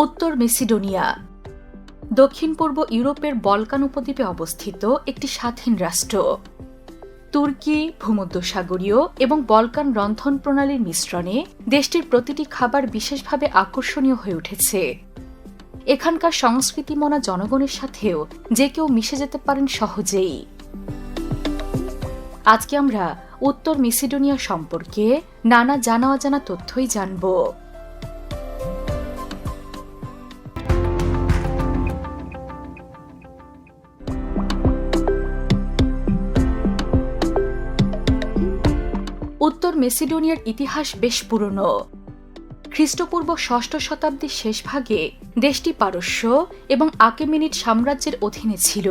উত্তর মেসিডোনিয়া। দক্ষিণ পূর্ব ইউরোপের বলকান উপদ্বীপে অবস্থিত একটি স্বাধীন রাষ্ট্র। তুর্কি, ভূমধ্যসাগরীয় এবং বলকান রন্ধন প্রণালীর মিশ্রণে দেশটির প্রতিটি খাবার বিশেষভাবে আকর্ষণীয় হয়ে উঠেছে। এখানকার সংস্কৃতিমনা জনগণের সাথেও যে কেউ মিশে যেতে পারেন সহজেই। আজকে আমরা উত্তর মেসিডোনিয়া সম্পর্কে নানা জানা অজানা তথ্যই জানব। মেসিডোনিয়ার ইতিহাস বেশ পুরনো। খ্রিস্টপূর্ব ষষ্ঠ শতাব্দীর শেষ ভাগে দেশটি পারস্য এবং আকেমিনিট সাম্রাজ্যের অধীনে ছিল।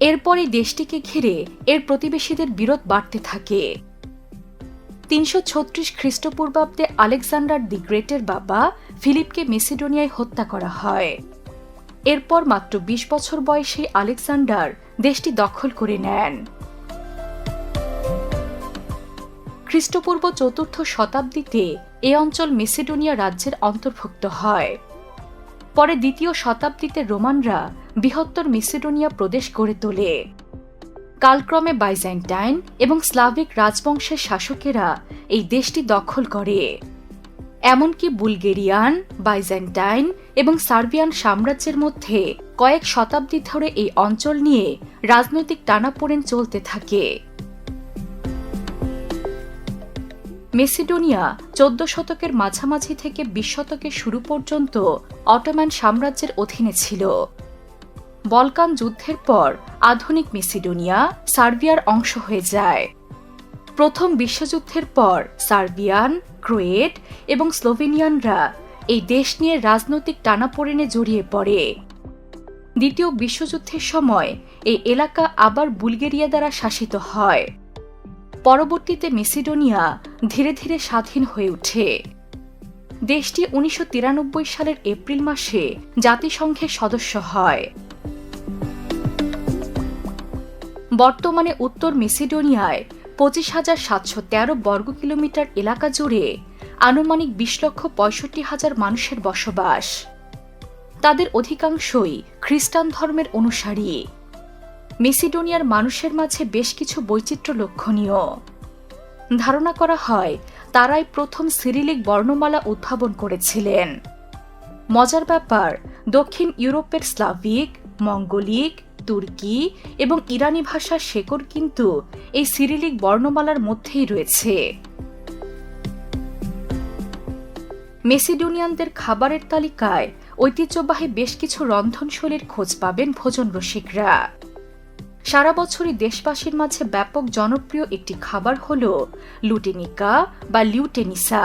এরপরে দেশটিকে ঘিরে এর প্রতিবেশীদের বিরোধ বাড়তে থাকে। তিনশো ছত্রিশ খ্রিস্টপূর্বাব্দে আলেকজান্ডার দি গ্রেটের বাবা ফিলিপকে মেসিডোনিয়ায় হত্যা করা হয়। এরপর মাত্র ২০ বছর বয়সে আলেকজান্ডার দেশটি দখল করে নেন। খ্রিস্টপূর্ব চতুর্থ শতাব্দীতে এ অঞ্চল মেসিডোনিয়া রাজ্যের অন্তর্ভুক্ত হয়। পরে দ্বিতীয় শতাব্দীতে রোমানরা বৃহত্তর মেসিডোনিয়া প্রদেশ গড়ে তোলে। কালক্রমে বাইজেন্টাইন এবং স্লাভিক রাজবংশের শাসকেরা এই দেশটি দখল করে। এমনকি বুলগেরিয়ান, বাইজেন্টাইন এবং সার্বিয়ান সাম্রাজ্যের মধ্যে কয়েক শতাব্দী ধরে এই অঞ্চল নিয়ে রাজনৈতিক টানাপোড়েন চলতে থাকে। মেসিডোনিয়া চোদ্দ শতকের মাঝামাঝি থেকে বিশ শতকের শুরু পর্যন্ত অটোম্যান সাম্রাজ্যের অধীনে ছিল। বলকান যুদ্ধের পর আধুনিক মেসিডোনিয়া সার্বিয়ার অংশ হয়ে যায়। প্রথম বিশ্বযুদ্ধের পর সার্বিয়ান, ক্রোয়েট এবং স্লোভেনিয়ানরা এই দেশ নিয়ে রাজনৈতিক টানাপোড়েনে জড়িয়ে পড়ে। দ্বিতীয় বিশ্বযুদ্ধের সময় এই এলাকা আবার বুলগেরিয়া দ্বারা শাসিত হয়। পরবর্তীতে মেসিডোনিয়া ধীরে ধীরে স্বাধীন হয়ে ওঠে। দেশটি উনিশশো তিরানব্বই সালের এপ্রিল মাসে জাতিসংঘের সদস্য হয়। বর্তমানে উত্তর মেসিডোনিয়ায় পঁচিশ হাজার সাতশো তেরো বর্গ কিলোমিটার এলাকা জুড়ে আনুমানিক বিশ লক্ষ পঁয়ষট্টি হাজার মানুষের বসবাস। তাদের অধিকাংশই খ্রিস্টান ধর্মের অনুসারী। মেসিডোনিয়ার মানুষের মাঝে বেশ কিছু বৈচিত্র্য লক্ষণীয়। ধারণা করা হয়, তারাই প্রথম সিরিলিক বর্ণমালা উদ্ভাবন করেছিলেন। মজার ব্যাপার, দক্ষিণ ইউরোপের স্লাভিক, মঙ্গলিক, তুর্কি এবং ইরানি ভাষার শেকড় কিন্তু এই সিরিলিক বর্ণমালার মধ্যেই রয়েছে। মেসিডোনিয়ানদের খাবারের তালিকায় ঐতিহ্যবাহী বেশ কিছু রন্ধনশৈলীর খোঁজ পাবেন ভোজন রসিকরা। সারা বছরই দেশবাসীর মাঝে ব্যাপক জনপ্রিয় একটি খাবার হল লুটেনিকা বা লিউটেনিসা।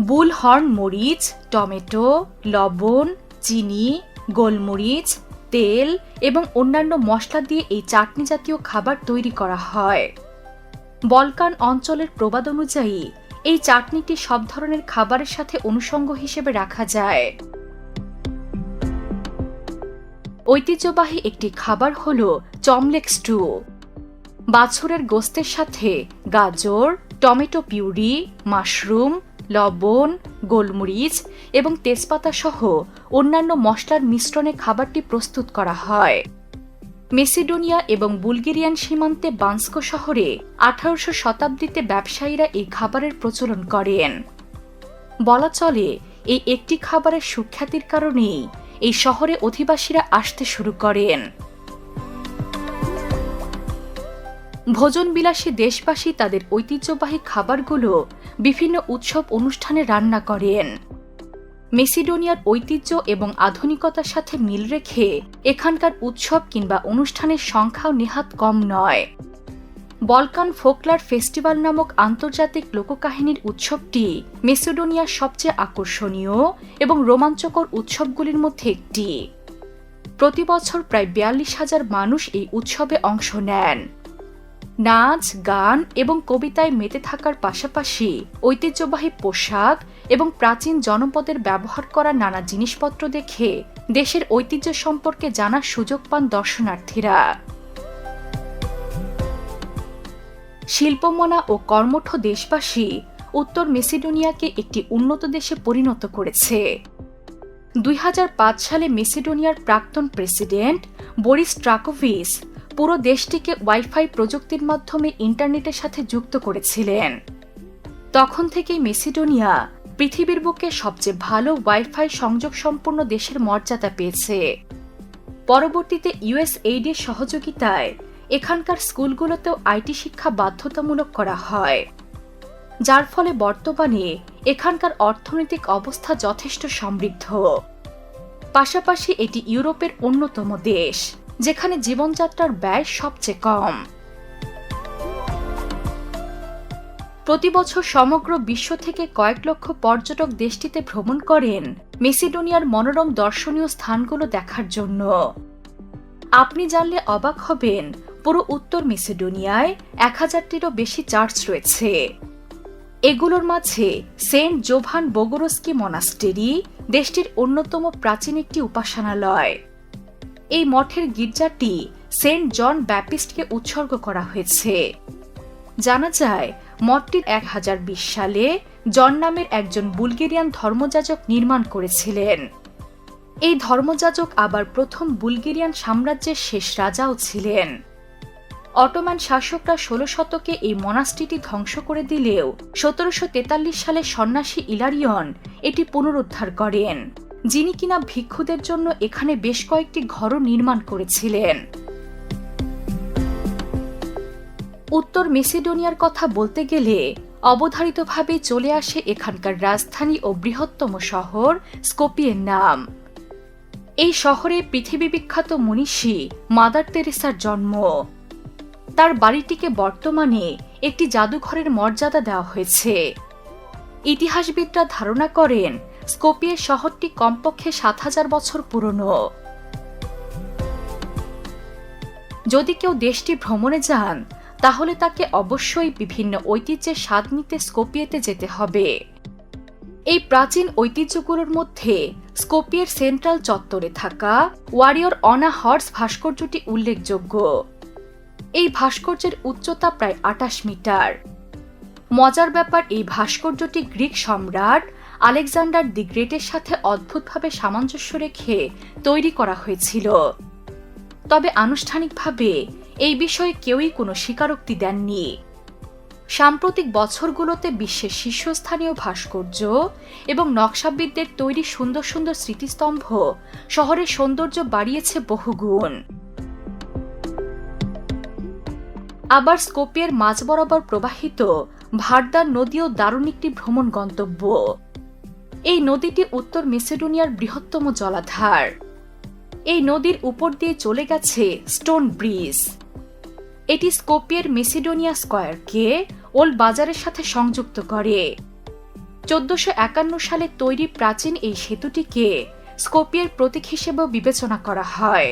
বুল হর্ন মরিচ, টমেটো, লবণ, চিনি, গোলমরিচ, তেল এবং অন্যান্য মশলা দিয়ে এই চাটনি জাতীয় খাবার তৈরি করা হয়। বলকান অঞ্চলের প্রবাদ অনুযায়ী, এই চাটনিটি সব ধরনের খাবারের সাথে অনুষঙ্গ হিসেবে রাখা যায়। ঐতিহ্যবাহী একটি খাবার হল চমলেক স্টু বাছুরের গোস্তের সাথে গাজর, টমেটো পিউরি, মাশরুম, লবণ, গোলমরিচ এবং তেজপাতা সহ অন্যান্য মশলার মিশ্রণে খাবারটি প্রস্তুত করা হয়। মেসিডোনিয়া এবং বুলগেরিয়ান সীমান্তে বান্সকো শহরে আঠারোশো শতাব্দীতে ব্যবসায়ীরা এই খাবারের প্রচলন করেন। বলা চলে, এই একটি খাবারের সুখ্যাতির কারণেই এই শহরে অধিবাসীরা আসতে শুরু করেন। ভোজনবিলাসী দেশবাসী তাদের ঐতিহ্যবাহী খাবারগুলো বিভিন্ন উৎসব অনুষ্ঠানে রান্না করেন। মেসিডোনিয়ার ঐতিহ্য এবং আধুনিকতার সাথে মিল রেখে এখানকার উৎসব কিংবা অনুষ্ঠানের সংখ্যাও নেহাত কম নয়। বলকান ফোকলার ফেস্টিভ্যাল নামক আন্তর্জাতিক লোককাহিনীর উৎসবটি মেসিডোনিয়ার সবচেয়ে আকর্ষণীয় এবং রোমাঞ্চকর উৎসবগুলির মধ্যে একটি। প্রতি বছর প্রায় বিয়াল্লিশ হাজার মানুষ এই উৎসবে অংশ নেন। নাচ, গান এবং কবিতায় মেতে থাকার পাশাপাশি ঐতিহ্যবাহী পোশাক এবং প্রাচীন জনপদের ব্যবহার করা নানা জিনিসপত্র দেখে দেশের ঐতিহ্য সম্পর্কে জানার সুযোগ পান দর্শনার্থীরা। শিল্পমনা ও কর্মঠ দেশবাসী উত্তর মেসিডোনিয়াকে একটি উন্নত দেশে পরিণত করেছে। দুই হাজার পাঁচ সালে মেসিডোনিয়ার প্রাক্তন প্রেসিডেন্ট বরিস ট্রাকোভিস পুরো দেশটিকে ওয়াইফাই প্রযুক্তির মাধ্যমে ইন্টারনেটের সাথে যুক্ত করেছিলেন। তখন থেকেই মেসিডোনিয়া পৃথিবীর বুকে সবচেয়ে ভালো ওয়াইফাই সংযোগ সম্পন্ন দেশের মর্যাদা পেয়েছে। পরবর্তীতে ইউএস এইডের সহযোগিতায় এখানকার স্কুলগুলোতেও আইটি শিক্ষা বাধ্যতামূলক করা হয়। যার ফলে বর্তমানে এখানকার অর্থনৈতিক অবস্থা যথেষ্ট সমৃদ্ধ। পাশাপাশি এটি ইউরোপের অন্যতম দেশ, যেখানে জীবনযাত্রার ব্যয় সবচেয়ে কম। প্রতি বছর সমগ্র বিশ্ব থেকে কয়েক লক্ষ পর্যটক দেশটিতে ভ্রমণ করেন মেসিডোনিয়ার মনোরম দর্শনীয় স্থানগুলো দেখার জন্য। আপনি জানলে অবাক হবেন পুরো উত্তর মেসিডোনিয়ায় এক হাজারটিরও বেশি চার্চ রয়েছে। এগুলোর মাঝে সেন্ট জোভান বোগোরস্কি মনাস্টেরি দেশটির অন্যতম প্রাচীন একটি উপাসনালয়। এই মঠের গির্জাটি সেন্ট জন ব্যাপিস্টকে উৎসর্গ করা হয়েছে। জানা যায়, মঠটির এক হাজার বিশ সালে জন নামের একজন বুলগেরিয়ান ধর্মযাজক নির্মাণ করেছিলেন। এই ধর্মযাজক আবার প্রথম বুলগেরিয়ান সাম্রাজ্যের শেষ রাজাও ছিলেন। অটোম্যান শাসকরা ষোলো শতকে এই মনাস্ট্রিটি ধ্বংস করে দিলেও সতেরোশো তেতাল্লিশ সালে সন্ন্যাসী ইলারিয়ন এটি পুনরুদ্ধার করেন, যিনি কিনা ভিক্ষুদের জন্য এখানে বেশ কয়েকটি ঘরও নির্মাণ করেছিলেন। উত্তর মেসিডোনিয়ার কথা বলতে গেলে অবধারিতভাবে চলে আসে এখানকার রাজধানী ও বৃহত্তম শহর স্কোপিয়ের নাম। এই শহরে পৃথিবী বিখ্যাত মনীষী মাদার তেরেসার জন্ম। তার বাড়িটিকে বর্তমানে একটি জাদুঘরের মর্যাদা দেওয়া হয়েছে। ইতিহাসবিদরা ধারণা করেন স্কোপিয়ে শহরটি কমপক্ষে সাত হাজার বছর পুরনো। যদি কেউ দেশটি ভ্রমণে যান, তাহলে তাকে অবশ্যই বিভিন্ন ঐতিহ্যের স্বাদ নিতে স্কোপিয়েতে যেতে হবে। এই প্রাচীন ঐতিহ্যগুলোর মধ্যে স্কোপিয়ের সেন্ট্রাল চত্বরে থাকা ওয়ারিয়র অনা হর্স ভাস্কর্যটি উল্লেখযোগ্য। এই ভাস্কর্যের উচ্চতা প্রায় আটাশ মিটার। মজার ব্যাপার, এই ভাস্কর্যটি গ্রিক সম্রাট আলেকজান্ডার দি গ্রেটের সাথে অদ্ভুতভাবে সামঞ্জস্য রেখে তৈরি করা হয়েছিল। তবে আনুষ্ঠানিকভাবে এই বিষয়ে কেউই কোনো স্বীকারোক্তি দেননি। সাম্প্রতিক বছরগুলোতে বিশ্বের শীর্ষস্থানীয় ভাস্কর্য এবং নকশাবিদদের তৈরি সুন্দর সুন্দর স্মৃতিস্তম্ভ শহরের সৌন্দর্য বাড়িয়েছে বহুগুণ। আবার স্কোপিয়ার মাঝ বরাবর প্রবাহিত ভারদার নদীও দারুণ একটি ভ্রমণ গন্তব্য। এই নদীটি উত্তর মেসেডোনিয়ার বৃহত্তম জলাধার। এই নদীর উপর দিয়ে চলে গেছে স্টোন ব্রিজ। এটি স্কোপিয়ার মেসিডোনিয়া স্কয়ারকে ওল্ড বাজারের সাথে সংযুক্ত করে। চোদ্দশো একান্ন সালে তৈরি প্রাচীন এই সেতুটিকে স্কোপিয়ার প্রতীক হিসেবেও বিবেচনা করা হয়।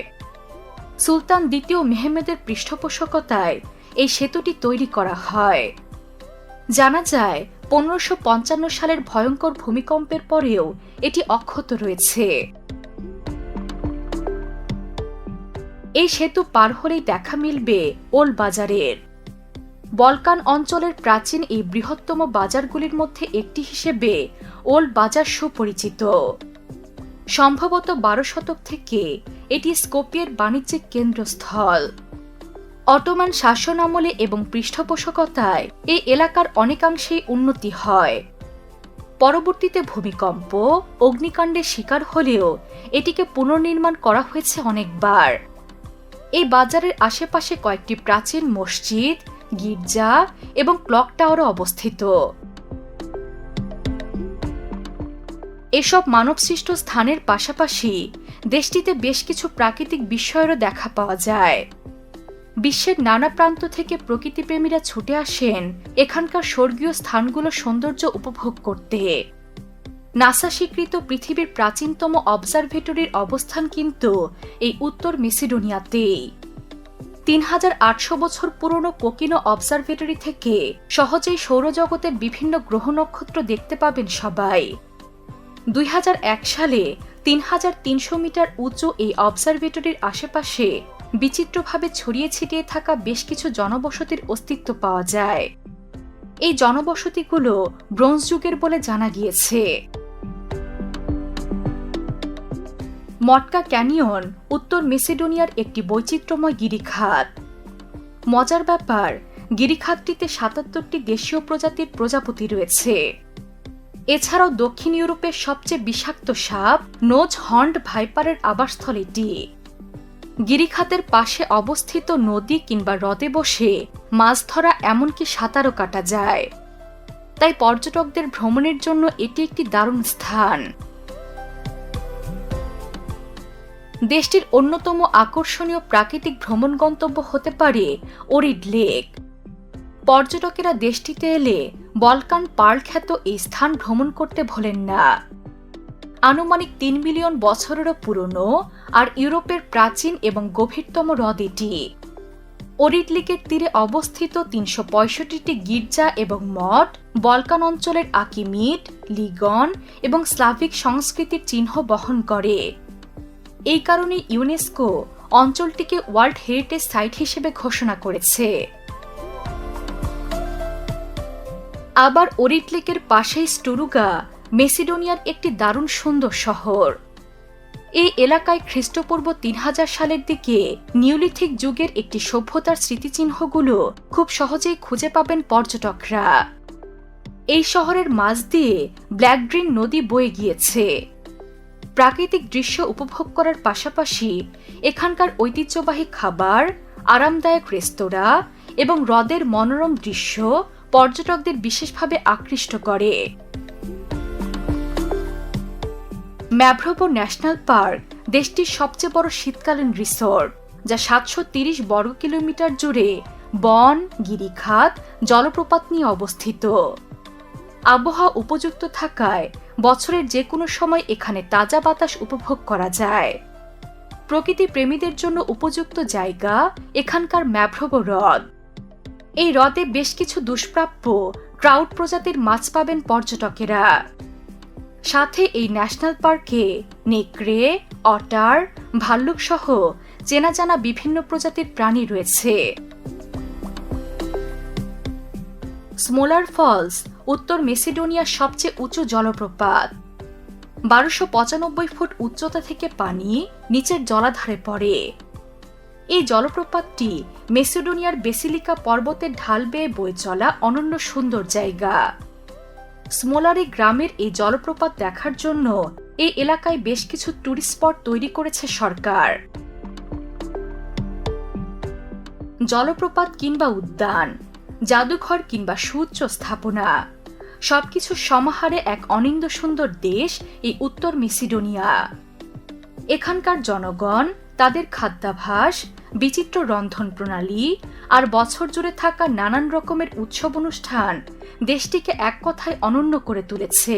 সুলতান দ্বিতীয় মেহমেদের পৃষ্ঠপোষকতায় এই সেতুটি তৈরি করা হয়। জানা যায়, পনেরোশো পঞ্চান্ন সালের ভয়ঙ্কর ভূমিকম্পের পরেও এটি অক্ষত রয়েছে। এই সেতু পার হলেই দেখা মিলবে ওল বাজারের। বলকান অঞ্চলের প্রাচীন এই বৃহত্তম বাজারগুলির মধ্যে একটি হিসেবে ওল বাজার সুপরিচিত। সম্ভবত বারো শতক থেকে এটি স্কোপিয়ের বাণিজ্যিক কেন্দ্রস্থল। অটোমান শাসন আমলে এবং পৃষ্ঠপোষকতায় এই এলাকার অনেকাংশেই উন্নতি হয়। পরবর্তীতে ভূমিকম্প, অগ্নিকাণ্ডের শিকার হলেও এটিকে পুনর্নির্মাণ করা হয়েছে অনেকবার। এই বাজারের আশেপাশে কয়েকটি প্রাচীন মসজিদ, গির্জা এবং ক্লক টাওয়ারও অবস্থিত। এসব মানবসৃষ্ট স্থানের পাশাপাশি দেশটিতে বেশ কিছু প্রাকৃতিক বিষয়েরও দেখা পাওয়া যায়। বিশ্বের নানা প্রান্ত থেকে প্রকৃতিপ্রেমীরা ছুটে আসেন এখানকার স্বর্গীয় স্থানগুলো সৌন্দর্য উপভোগ করতে। নাসা স্বীকৃত পৃথিবীর প্রাচীনতম অবজারভেটরির অবস্থান কিন্তু এই উত্তর মেসিডোনিয়াতেই। তিন হাজার আটশো বছর পুরনো কোকিনো অবজারভেটরি থেকে সহজেই সৌরজগতের বিভিন্ন গ্রহ নক্ষত্র দেখতে পাবেন সবাই। দুই হাজার এক সালে তিন হাজার তিনশো মিটার উঁচু এই অবজারভেটরির আশেপাশে বিচিত্রভাবে ছড়িয়ে ছিটিয়ে থাকা বেশ কিছু জনবসতির অস্তিত্ব পাওয়া যায়। এই জনবসতিগুলো ব্রোঞ্জ যুগের বলে জানা গিয়েছে। মটকা ক্যানিয়ন উত্তর মেসিডোনিয়ার একটি বৈচিত্র্যময় গিরিখাত। মজার ব্যাপার, গিরিখাতটিতে সাতাত্তরটি দেশীয় প্রজাতির প্রজাপতি রয়েছে। এছাড়াও দক্ষিণ ইউরোপের সবচেয়ে বিষাক্ত সাপ নোজ হন্ড ভাইপারের আবাসস্থল এটি। গিরিখাতের পাশে অবস্থিত নদী কিংবা হ্রদে বসে মাছ ধরা এমনকি সাঁতারও কাটা যায়। তাই পর্যটকদের ভ্রমণের জন্য এটি একটি দারুণ স্থান। দেশটির অন্যতম আকর্ষণীয় প্রাকৃতিক ভ্রমণ গন্তব্য হতে পারে ওরিড লেক। পর্যটকেরা দেশটিতে এলে বলকান পার্ল খ্যাত এই স্থান ভ্রমণ করতে ভোলেন না। আনুমানিক তিন মিলিয়ন বছরেরও পুরনো আর ইউরোপের প্রাচীন এবং গভীরতম হ্রদ এটি। ওরিড লেকের তীরে অবস্থিত তিনশো পঁয়ষট্টিটি গির্জা এবং মঠ, বলকান অঞ্চলের আকিমিট লিগন এবং স্লাভিক সংস্কৃতির চিহ্ন বহন করে। এই কারণে ইউনেস্কো অঞ্চলটিকে ওয়ার্ল্ড হেরিটেজ সাইট হিসেবে ঘোষণা করেছে। আবার ওরিট লেকের পাশেই স্টুরুগা, মেসিডোনিয়ার একটি দারুণ সুন্দর শহর। এই এলাকায় খ্রিস্টপূর্ব তিন হাজার সালের দিকে নিউলিথিক যুগের একটি সভ্যতার স্মৃতিচিহ্নগুলো খুব সহজেই খুঁজে পাবেন পর্যটকরা। এই শহরের মাঝ দিয়ে ব্ল্যাক গ্রিন নদী বয়ে গিয়েছে। প্রাকৃতিক দৃশ্য উপভোগ করার পাশাপাশি এখানকার ঐতিহ্যবাহী খাবার, আরামদায়ক রেস্তোরাঁ এবং হ্রদের মনোরম দৃশ্য পর্যটকদের বিশেষভাবে আকৃষ্ট করে। ম্যাভ্রোবো ন্যাশনাল পার্ক, দেশটির সবচেয়ে বড় শীতকালীন রিসোর্ট, যা সাতশো তিরিশ বর্গ কিলোমিটার জুড়ে বন, গিরিখাত, জলপ্রপাত নিয়ে অবস্থিত। আবহাওয়া উপযুক্ত থাকায় বছরের যে কোনো সময় এখানে তাজা বাতাস উপভোগ করা যায়। প্রকৃতি প্রেমীদের জন্য উপযুক্ত জায়গা এখানকার ম্যাভ্রোবো হ্রদ। এই হ্রদে বেশ কিছু দুষ্প্রাপ্য ট্রাউট প্রজাতির মাছ পাবেন পর্যটকেরা। সাথে এই ন্যাশনাল পার্কে নেকড়ে, অটার, ভাল্লুক সহ চেনা জানা বিভিন্ন প্রজাতির প্রাণী রয়েছে। স্মোলার ফলস, উত্তর মেসিডোনিয়ার সবচেয়ে উঁচু জলপ্রপাত। বারোশো পঁচানব্বই ফুট উচ্চতা থেকে পানি নিচের জলাধারে পড়ে। এই জলপ্রপাতটি মেসিডোনিয়ার বেসিলিকা পর্বতের ঢাল বেয়ে বয়ে চলা অনন্য সুন্দর জায়গা। স্মোলারি গ্রামের এই জলপ্রপাত দেখার জন্য এই এলাকায় বেশ কিছু ট্যুরিস্ট স্পট তৈরি করেছে সরকার। জলপ্রপাত কিংবা উদ্যান, জাদুঘর কিংবা সুউচ্চ স্থাপনা, সবকিছু সমাহারে এক অনিন্দ সুন্দর দেশ এই উত্তর মেসিডোনিয়া। এখানকার জনগণ তাদের খাদ্যাভাস, বিচিত্র রন্ধন প্রণালী আর বছর জুড়ে থাকা নানান রকমের উৎসব অনুষ্ঠান দেশটিকে এক কথায় অনন্য করে তুলেছে।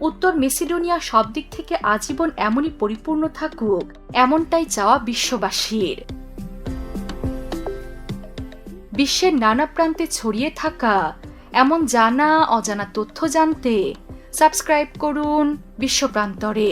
উত্তর মেসিডোনিয়া সব দিক থেকে আজীবন এমনই পরিপূর্ণ থাকুক, এমনটাই চাওয়া বিশ্ববাসীর। বিশ্বের নানা প্রান্তে ছড়িয়ে থাকা এমন জানা অজানা তথ্য জানতে সাবস্ক্রাইব করুন বিশ্বপ্রান্তরে